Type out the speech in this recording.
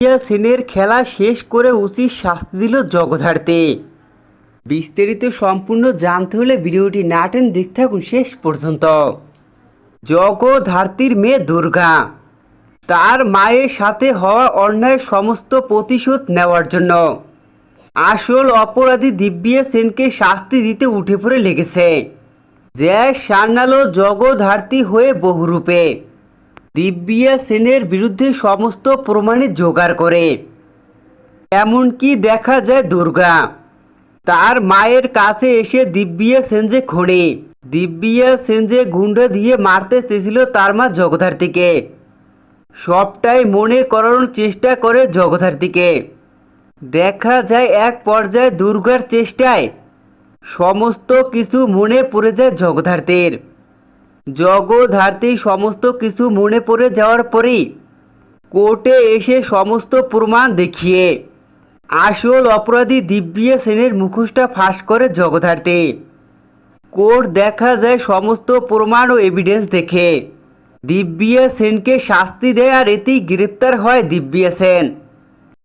দিব্যা সেনের খেলা শেষ করে উচিত শাস্তি দিল জগধার্তে বিস্তারিত সম্পূর্ণ জানতে হলে ভিডিওটি নাটেন দেখতে থাকুন শেষ পর্যন্ত। জগধার্তীর মেয়ে দুর্গা। তার মায়ের সাথে হওয়া অন্যায় সমস্ত প্রতিশোধ নেওয়ার জন্য। আসল অপরাধী দিব্যা সেনকে শাস্তি দিতে উঠে পড়ে লেগেছে। যে সান্নালো জগধার্তী হয়ে বহুরূপে। দিব্যা সেনের বিরুদ্ধে সমস্ত প্রমাণে জোগাড় করে। এমনকি দেখা যায় দুর্গা। তার মায়ের কাছে এসে দিব্যা সেন যে খোঁড়ে। দিব্যা সেন যে গুন্ডা দিয়ে মারতে চেয়েছিল তার মা জগধার্তীকে সবটাই মনে করানোর চেষ্টা করে জগধার্তীকে দেখা যায় এক পর্যায়ে দুর্গার চেষ্টায় সমস্ত কিছু মনে পড়ে যায় জগধার্তীর জগধার্তী সমস্ত কিছু মনে পড়ে যাওয়ার পরেই কোর্টে এসে সমস্ত প্রমাণ দেখিয়ে আসল অপরাধী দিব্যা সেনের মুখোশটা ফাঁস করে জগধার্তী কোর্ট দেখা যায় সমস্ত প্রমাণ ও এভিডেন্স দেখে। দিব্যা সেনকে শাস্তি দেয় আর এতেই গ্রেপ্তার হয় দিব্যা সেন।